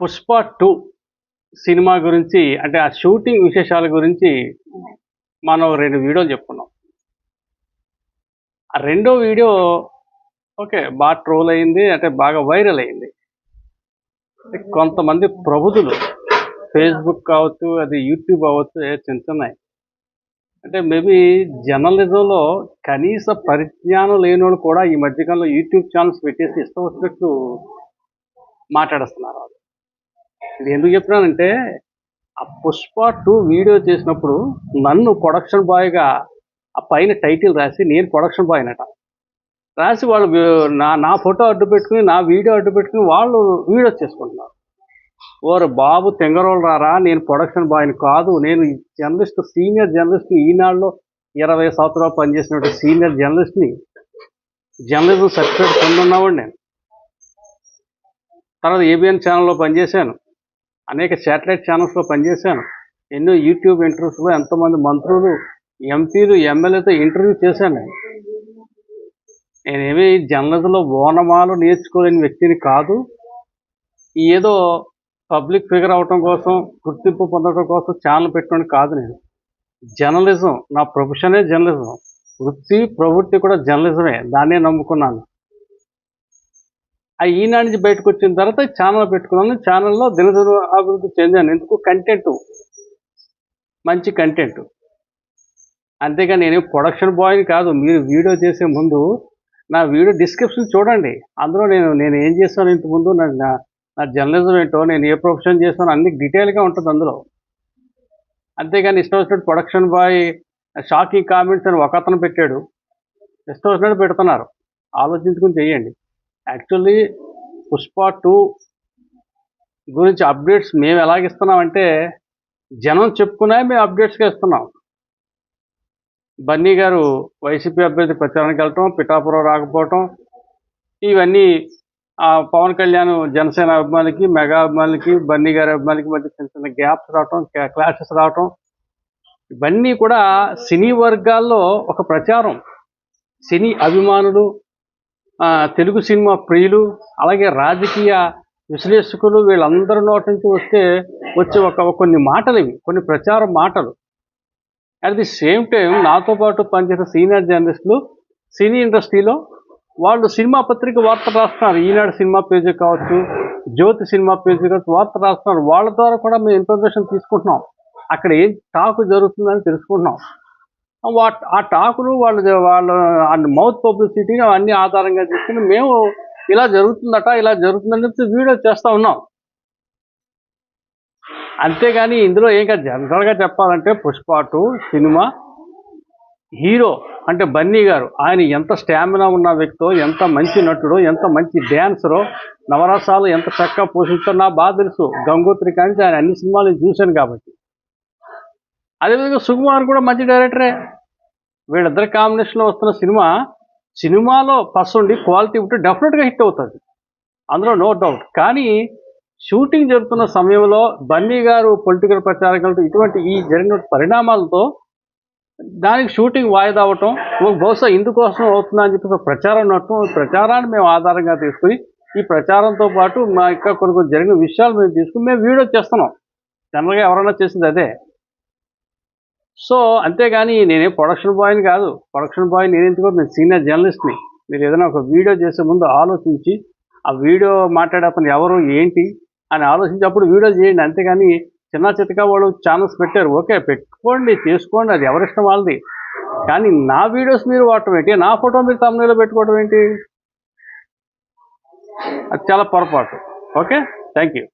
Pushpa two cinema గురించి అంటే ఆ షూటింగ్ విశేషాల గురించి మనం రెండు వీడియోలు చెప్పుకున్నాం. ఆ రెండో వీడియో ఓకే బాగా ట్రోల్ అయింది అంటే బాగా వైరల్ అయింది. కొంతమంది ప్రబుధులు ఫేస్బుక్ కావచ్చు అది యూట్యూబ్ అవ్వచ్చు చింతున్నాయి చిన్న అంటే మేబీ జర్నలిజంలో కనీస పరిజ్ఞానం లేనివాళ్ళు కూడా ఈ మధ్యకాలంలో యూట్యూబ్ ఛానల్స్ పెట్టేసి ఇష్టం వచ్చినట్టు మాట్లాడుతున్నారు వాళ్ళు. ఇది ఎందుకు చెప్తున్నానంటే ఆ పుష్ప టూ వీడియో చేసినప్పుడు నన్ను ప్రొడక్షన్ బాయ్గా ఆ పైన టైటిల్ రాసి నేను ప్రొడక్షన్ బాయ్ అనట. రాసి వాళ్ళు నా నా ఫోటో అడ్డు పెట్టుకుని నా వీడియో అడ్డు పెట్టుకుని వాళ్ళు వీడియో చేసుకుంటున్నారు. ఓరు బాబు తెంగరోళ్ళు రారా నేను ప్రొడక్షన్ బాయ్ని కాదు నేను జర్నలిస్ట్ సీనియర్ జర్నలిస్ట్ ఈనాడులో ఇరవై సంవత్సరాలు పనిచేసినటువంటి సీనియర్ జర్నలిస్ట్ని జర్నలిజం సర్టిఫికేట్ పొందున్నవాడు నేను. తర్వాత ఏబిఎన్ ఛానల్లో పనిచేశాను. అనేక శాటిలైట్ ఛానల్స్లో పనిచేశాను. ఎన్నో యూట్యూబ్ ఇంటర్వ్యూస్లో ఎంతోమంది మంత్రులు ఎంపీలు ఎమ్మెల్యేతో ఇంటర్వ్యూ చేశాను నేను. నేనేమి జర్నలిజంలో ఓనమాలు నేర్చుకోలేని వ్యక్తిని కాదు. ఏదో పబ్లిక్ ఫిగర్ అవటం కోసం గుర్తింపు పొందడం కోసం ఛానల్ పెట్టడం కాదు నేను. జర్నలిజం నా ప్రొఫెషనే జర్నలిజం. వృత్తి ప్రవృత్తి కూడా జర్నలిజమే. దాన్నే నమ్ముకున్నాను. ఆ ఈనాడు నుంచి బయటకు వచ్చిన తర్వాత ఛానల్ పెట్టుకున్నాను. ఛానల్లో దినదిన అభివృద్ధి చెందాను. ఎందుకు? కంటెంట్ మంచి కంటెంట్ అంతేగా నేను ప్రొడక్షన్ బాయ్ని కాదు. మీరు వీడియో చేసే ముందు నా వీడియో డిస్క్రిప్షన్ చూడండి. అందులో నేను నేను ఏం చేస్తాను ఇంతకుముందు ముందు? నా నా- జర్నలిజం ఏంటో నేను ఏ ప్రొఫెషన్ చేస్తానో అన్ని డీటెయిల్గా ఉంటుంది అందులో. అంతేగాని ఇష్టం వచ్చినట్టు ప్రొడక్షన్ బాయ్ షాకింగ్ కామెంట్స్ అని ఒక అతను పెట్టాడు. ఇష్టం వచ్చినట్టు పెడుతున్నారు. ఆలోచించుకుని చేయండి. యాక్చువల్లీ పుష్ప టూ గురించి అప్డేట్స్ మేము ఎలాగ ఇస్తున్నామంటే జనం చెప్పుకునే మేము అప్డేట్స్గా ఇస్తున్నాం. బన్నీ గారు వైసీపీ అభ్యర్థి ప్రచారానికి వెళ్ళటం పిఠాపురం రాకపోవటం ఇవన్నీ ఆ పవన్ కళ్యాణ్ జనసేన అభిమానికి మెగా అభిమానులకి బన్నీ గారి అభిమానికి మధ్య చిన్న చిన్న గ్యాప్స్ రావటం క్లాషెస్ రావటం ఇవన్నీ కూడా సినీ వర్గాల్లో ఒక ప్రచారం. సినీ అభిమానులు తెలుగు సినిమా ప్రియులు అలాగే రాజకీయ విశ్లేషకులు వీళ్ళందరి నోటి నుంచి వస్తే వచ్చే ఒక కొన్ని మాటలు ఇవి కొన్ని ప్రచారం మాటలు. అట్ ది సేమ్ టైం నాతో పాటు పనిచేసిన సీనియర్ జర్నలిస్టులు సినీ ఇండస్ట్రీలో వాళ్ళు సినిమా పత్రిక వార్త రాస్తున్నారు. ఈనాడు సినిమా పేజీ కావచ్చు జ్యోతి సినిమా పేజీ కావచ్చు వార్త రాస్తున్నారు. వాళ్ళ ద్వారా కూడా మేము ఇన్ఫర్మేషన్ తీసుకుంటున్నాం. అక్కడ ఏం టాక్ జరుగుతుందని తెలుసుకుంటున్నాం. ఆ టాకులు వాళ్ళు వాళ్ళ మౌత్ పబ్లిసిటీ అన్ని ఆధారంగా తీసుకుని మేము ఇలా జరుగుతుందట ఇలా జరుగుతుందని చెప్పి వీడియో చేస్తూ ఉన్నాం. అంతేగాని ఇందులో ఏం జనరల్గా చెప్పాలంటే పుష్పాటు టూ సినిమా హీరో అంటే బన్నీ గారు ఆయన ఎంత స్టామినా ఉన్న వ్యక్తో ఎంత మంచి నటుడో ఎంత మంచి డ్యాన్సరో నవరసాలు ఎంత చక్కగా పోషించో నా బాగా తెలుసు. గంగోత్రి కానీ ఆయన అన్ని సినిమాలు చూశాను కాబట్టి. అదేవిధంగా సుకుమార్ కూడా మంచి డైరెక్టరే వీళ్ళిద్దరి కాంబినేషన్లో వస్తున్న సినిమా సినిమాలో పస్ ఉండి క్వాలిటీ ఉంటే డెఫినెట్గా హిట్ అవుతుంది అందులో నో డౌట్ కానీ షూటింగ్ జరుగుతున్న సమయంలో బన్నీ గారు పొలిటికల్ ప్రచారకులతో ఇటువంటి ఈ జరిగిన పరిణామాలతో దానికి షూటింగ్ వాయిదా అవటం బహుశా ఇందుకోసం అవుతుందని చెప్పేసి చెప్పి ఒక ప్రచారం నడటం ప్రచారాన్ని మేము ఆధారంగా తీసుకుని ఈ ప్రచారంతో పాటు మా ఇంకా కొన్ని కొన్ని జరిగిన విషయాలు మేము తీసుకుని మేము వీడియో చేస్తున్నాం. జనరల్గా ఎవరైనా చేసింది అదే. సో అంతేగాని నేనే ప్రొడక్షన్ బాయ్ని కాదు. ప్రొడక్షన్ బాయ్ నేను ఎందుకో నేను సీనియర్ జర్నలిస్ట్ని మీరు ఏదైనా ఒక వీడియో చేసే ముందు ఆలోచించి ఆ వీడియో మాట్లాడే అతను ఎవరు ఏంటి అని ఆలోచించి అప్పుడు వీడియో చేయండి. అంతేగాని చిన్న చిత్తగా వాళ్ళు ఛానల్స్ పెట్టారు. ఓకే పెట్టుకోండి చేసుకోండి. అది ఎవరిష్టం వాళ్ళది. కానీ నా వీడియోస్ మీరు వాడటం ఏంటి? నా ఫోటో మీరు తమిళలో పెట్టుకోవడం ఏంటి? అది చాలా పొరపాటు. ఓకే? Thank you